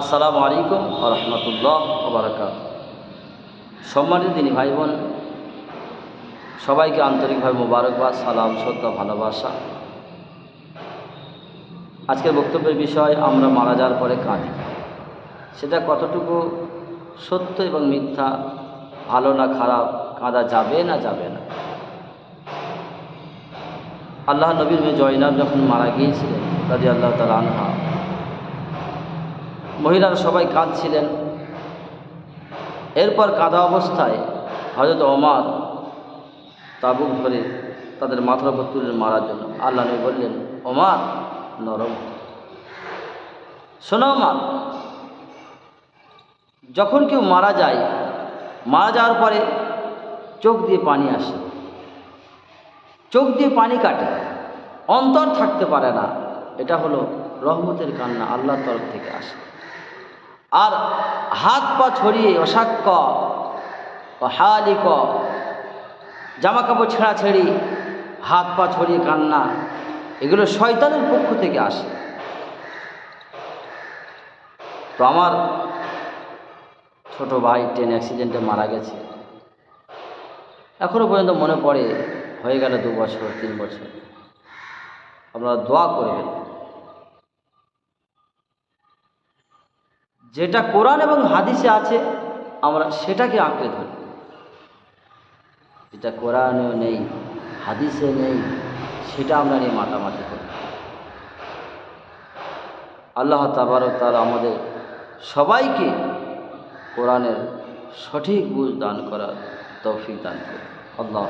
আসসালামু আলাইকুম রহমতুল্লাহ বারাকাত সম্মানিত দিনী ভাই বোন সবাইকে আন্তরিকভাবে মোবারকবাদ, সালাম, শ্রদ্ধা, ভালোবাসা। আজকের বক্তব্যের বিষয়, আমরা মারা যাওয়ার পরে কাঁদি। সেটা কতটুকু সত্য এবং মিথ্যা, ভালো না খারাপ, কাঁদা যাবে না যাবে না। আল্লাহ নবীর জয়নাব যখন মারা গিয়েছিলেন রাজি আল্লাহ তালা আনহা মহিলারা সবাই কাঁদছিলেন। এরপর কাঁদা অবস্থায় হজরত ওমার তাবুক ধরে তাদের মাথার উপর তুলে মারার জন্য আল্লাহ নবী বললেন, ওমার, নরম। শোনো ওমার, যখন কেউ মারা যায়, মারা যাওয়ার পরে চোখ দিয়ে পানি আসে। চোখ দিয়ে পানি কাটে, অন্তর থাকতে পারে না। এটা হলো রহমতের কান্না আল্লাহর তরফ থেকে আসে। আর হাত পা ছড়িয়ে অসাক্য হালিক জামা কাপড় ছেঁড়াছেড়ি, হাত পা ছড়িয়ে কান্না, এগুলো শয়তানের পক্ষ থেকে আসে। তো আমার ছোট ভাই ট্রেন অ্যাক্সিডেন্টে মারা গেছে। এখনও পর্যন্ত মনে পড়ে, হয়ে গেল দু বছর, তিন বছর। আপনারা দোয়া করবেন। যেটা কোরআন এবং হাদিসে আছে, আমরা সেটাকে আঁকড়ে ধরি। যেটা কোরআনেও নেই, হাদিসে নেই, সেটা আমরা নিয়ে মাতামাতি করি। আল্লাহ তাবারক তারা আমাদের সবাইকে কোরআনের সঠিক বুঝ দান করার তৌফিক দান করে আল্লাহ